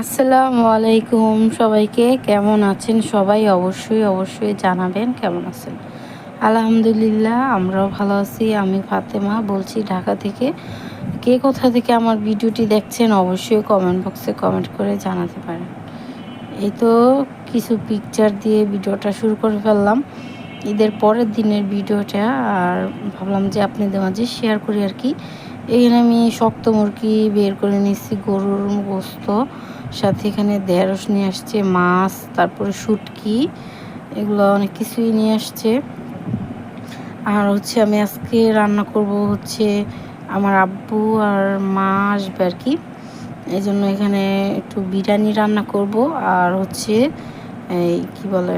আসসালামু আলাইকুম সবাইকে, কেমন আছেন সবাই অবশ্যই অবশ্যই জানাবেন কেমন আছেন। আলহামদুলিল্লাহ, আমরাও ভালো আছি, আমি ফাতেমা বলছি ঢাকা থেকে। কে কোথা থেকে আমার ভিডিওটি দেখছেন অবশ্যই কমেন্ট বক্সে কমেন্ট করে জানাতে পারেন। এই তো কিছু পিকচার দিয়ে ভিডিওটা শুরু করে ফেললাম। ঈদের পরের দিনের ভিডিওটা, আর ভাবলাম যে আপনাদের মাঝে শেয়ার করি আর কি। এখানে আমি শক্ত মুরগি বের করে নিচ্ছি গরুর গোস্ত সাথে এখানে ঢেঁড়স নিয়ে আসছে, মাছ, তারপরে শুটকি, এগুলো অনেক কিছুই নিয়ে আসছে। আর হচ্ছে আমি আজকে রান্না করব হচ্ছে আমার আব্বু আর মা আসবে আর কি। এই জন্য এখানে একটু বিরিয়ানি রান্না করব আর হচ্ছে এই কি বলে,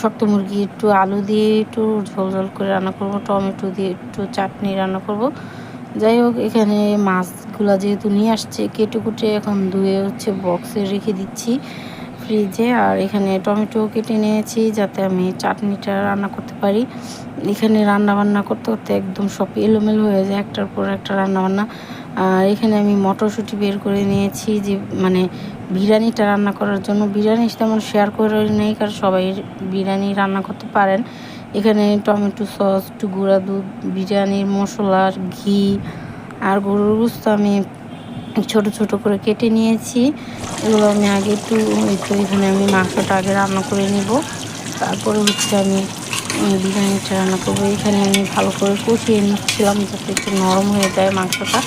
শক্ত মুরগি একটু আলু দিয়ে একটু ঝোল ঝোল করে রান্না করব, টমেটো দিয়ে একটু চাটনি রান্না করব। যাই হোক, এখানে মাছগুলো যেহেতু নিয়ে আসছে কেটে কুটে এখন ধুয়ে হচ্ছে বক্সে রেখে দিচ্ছি ফ্রিজে আর এখানে টমেটো কেটে নিয়েছি যাতে আমি চাটনিটা রান্না করতে পারি। এখানে রান্না বান্না করতে করতে একদম সব এলোমেলো হয়ে যায়, একটার পর একটা রান্না বান্না আর এখানে আমি মটরশুঁটি বের করে নিয়েছি যে মানে বিরিয়ানিটা রান্না করার জন্য। বিরিয়ানি তেমন শেয়ার করে নেই, কারণ সবাই বিরিয়ানি রান্না করতে পারেন। এখানে টমেটো সস একটু গুঁড়া দুধ, বিরিয়ানির মশলার ঘি, আর গরুর গুস্ত আমি ছোট ছোট করে কেটে নিয়েছি। এগুলো আমি আগে একটু একটু এখানে আমি মাংসটা আগে রান্না করে নিব। তারপরে হচ্ছে আমি বিরিয়ানিটা রান্না করব। এখানে আমি ভালো করে কষিয়ে নিচ্ছিলাম যাতে একটু নরম হয়ে যায় মাংসটা।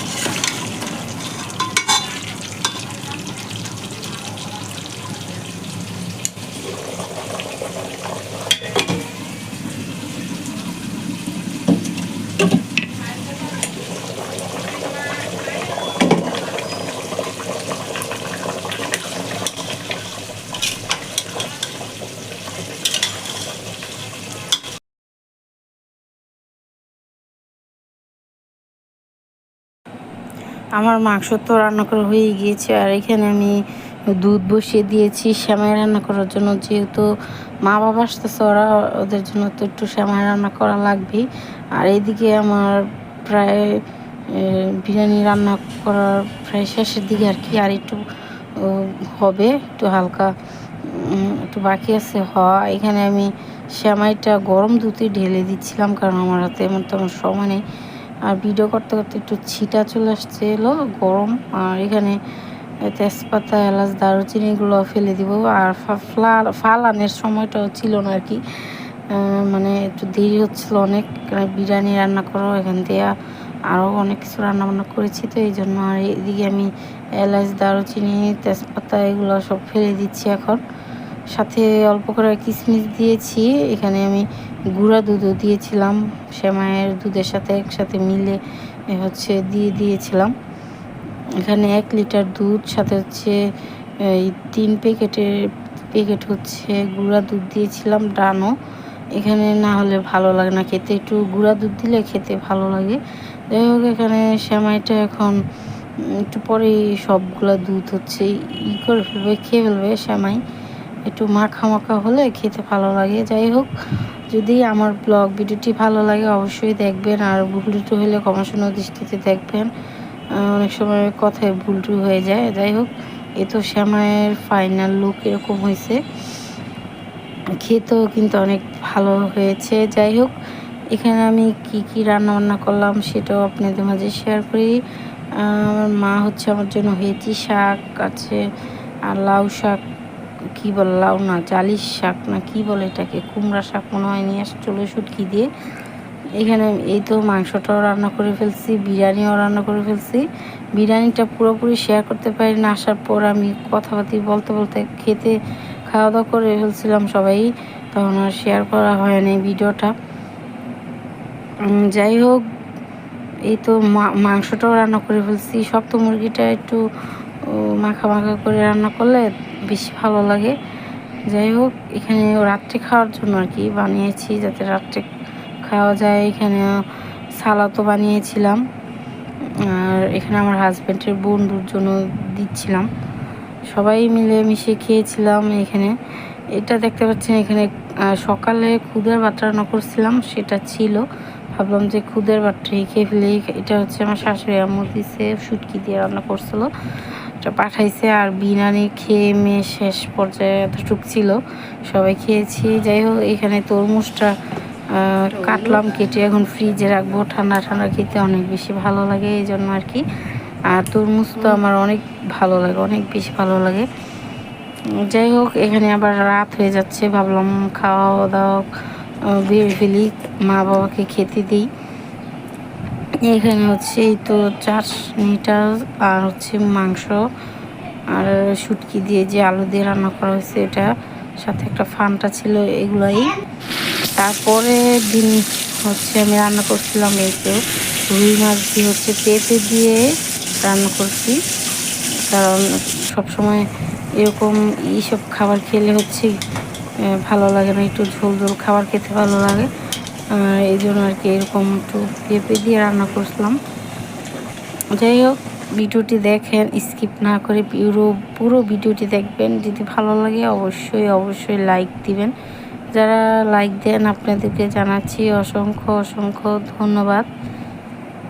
আমার মাংস তো রান্না করা হয়ে গিয়েছে, আর এখানে আমি দুধ বসিয়ে দিয়েছি, শ্যামাই রান্না করার জন্য। যেহেতু মা বাবা আসতেছে, ওরা ওদের জন্য তো একটু শ্যামাই রান্না করা লাগবেই আর এইদিকে আমার প্রায় বিরিয়ানি রান্না করার প্রায় শেষের দিকে আর কি। আর একটু হবে, একটু হালকা একটু বাকি আছে, হওয়া। এখানে আমি শ্যামাইটা গরম দুধে ঢেলে দিচ্ছিলাম, কারণ আমার হাতে এমন তেমন সময় নেই। আর ভিডিও করতে করতে একটু ছিটা চলে আসছে, এলো গরম। আর এখানে তেজপাতা, এলাচ দারুচিনিগুলো ফেলে দিব। আর ফালানের সময়টাও ছিল না আর কি। মানে একটু দেরি হচ্ছিল অনেক। বিরিয়ানি রান্না করো এখান থেকে আরও অনেক কিছু রান্না বান্না করেছি তো এই জন্য। আর এদিকে আমি এলাচ, দারুচিনি, তেজপাতা এগুলো সব ফেলে দিচ্ছি এখন। সাথে অল্প করে কিশমিশ দিয়েছি। এখানে আমি গুঁড়া দুধও দিয়েছিলাম। সেমাইয়ের দুধের সাথে একসাথে মিলে হচ্ছে দিয়ে দিয়েছিলাম। এখানে এক লিটার দুধ, সাথে হচ্ছে এই তিন প্যাকেটের প্যাকেট হচ্ছে গুঁড়া দুধ দিয়েছিলাম ডানো এখানে না হলে ভালো লাগে না খেতে। একটু গুঁড়া দুধ দিলে খেতে ভালো লাগে। যাই হোক, এখানে সেমাইটা এখন একটু পরেই সবগুলা দুধ হচ্ছে, ই করে ফেলবে, খেয়ে ফেলবে সেমাই একটু মাখা মাখা হলে খেতে ভালো লাগে। যাই হোক, যদি আমার ব্লগ ভিডিওটি ভালো লাগে অবশ্যই দেখবেন আর ভুল টু হলে কমাশোনো দৃষ্টিতে দেখবেন। অনেক সময় কথায় ভুল টু হয়ে যায়। যাই হোক, এ তো শ্যামায়ের ফাইনাল লুক এরকম হয়েছে। খেতেও কিন্তু অনেক ভালো হয়েছে। যাই হোক, এখানে আমি কি কি রান্না বান্না করলাম সেটাও আপনাদের মাঝে শেয়ার করি। আমার মা হচ্ছে আমার জন্য হেঁচি শাক, আছে আর লাউ শাক কি বলে লাউ না জালিশ শাক না কি বলে এটাকে, কুমড়া শাক মনে হয় নিয়ে আসছিল শুটকি দিয়ে। এখানে এই তো মাংসটাও রান্না করে ফেলছি, বিরিয়ানিও রান্না করে ফেলছি। বিরিয়ানিটা পুরোপুরি শেয়ার করতে পারি না, আসার পর আমি কথাবার্তি বলতে বলতে খেতে খাওয়া দাওয়া করে ফেলছিলাম সবাই, তখন আর শেয়ার করা হয়নি ভিডিওটা। যাই হোক, এই তো মাংসটাও রান্না করে ফেলছি সপ্ত মুরগিটা একটু মাখা মাখা করে রান্না করলে বেশি ভালো লাগে। যাই হোক, এখানে রাত্রে খাওয়ার জন্য আর কি বানিয়েছি যাতে রাত্রে খাওয়া যায়। এখানে সালাদও বানিয়েছিলাম। আর এখানে আমার হাজব্যান্ডের বন্ধুর জন্য দিচ্ছিলাম। সবাই মিলে মিশে খেয়েছিলাম এখানে। এটা দেখতে পাচ্ছেন এখানে সকালে খুদের ভাত রান্না করছিলাম, সেটা ছিল। ভাবলাম যে খুদের ভাতটাই খেয়ে ফেলে। এটা হচ্ছে আমার শাশুড়ি আমুর দিছে, শুটকি দিয়ে রান্না করছিল। পাঠাইছে আর বিরিয়ানি খেয়ে মেয়ে শেষ পর্যায়ে এতটুক ছিল। সবাই খেয়েছি। যাই হোক এখানে তরমুজটা কাটলাম কেটে এখন ফ্রিজে রাখব। ঠান্ডা ঠান্ডা খেতে অনেক বেশি ভালো লাগে এই জন্য আর কি। আর তরমুজ তো আমার অনেক ভালো লাগে অনেক বেশি ভালো লাগে। যাই হোক এখানে আবার রাত হয়ে যাচ্ছে। ভাবলাম খাওয়া দাওয়া বেড়ে ফেলি মা বাবাকে খেতে দিই। এখানে হচ্ছে এই তো চাটনিটা আর হচ্ছে মাংস আর শুটকি দিয়ে যে আলু দিয়ে রান্না করা হয়েছে এটা, সাথে একটা ফানটা ছিল এগুলাই। তারপরে দিন হচ্ছে আমি রান্না করছিলাম এই তো রুই মাছ দিয়ে হচ্ছে পেঁপে দিয়ে রান্না করছি। কারণ সবসময় এরকম এইসব খাবার খেলে হচ্ছে ভালো লাগে না, একটু ঝোল ঝোল খাবার খেতে ভালো লাগে। এই জন্য আর কি এরকম একটু পেঁপে দিয়ে রান্না করছিলাম। যাই হোক, ভিডিওটি দেখেন স্কিপ না করে পুরো পুরো ভিডিওটি দেখবেন। যদি ভালো লাগে, অবশ্যই অবশ্যই লাইক দিবেন। যারা লাইক দেন, আপনাদেরকে জানাচ্ছি অসংখ্য অসংখ্য ধন্যবাদ।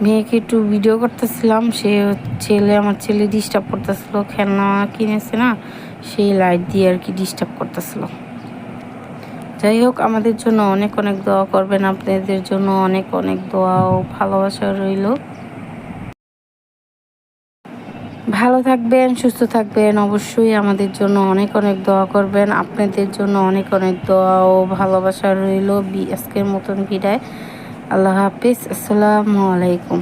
মেয়েকে একটু ভিডিও করতেছিলাম, সে ছেলে, আমার ছেলে ডিস্টার্ব করতেছিল, খেলনা কিনেছে না, সেই লাইট দিয়ে আর কি ডিস্টার্ব করতেছিল। যাই হোক, আমাদের জন্য অনেক অনেক দোয়া করবেন। আপনাদের জন্য অনেক অনেক দোয়া ও ভালোবাসা রইল। ভালো থাকবেন, সুস্থ থাকবেন। অবশ্যই আমাদের জন্য অনেক অনেক দোয়া করবেন। আপনাদের জন্য অনেক অনেক দোয়া ও ভালোবাসা রইল। আজকের মতন বিদায়। আল্লাহ হাফিজ। আসসালামু আলাইকুম।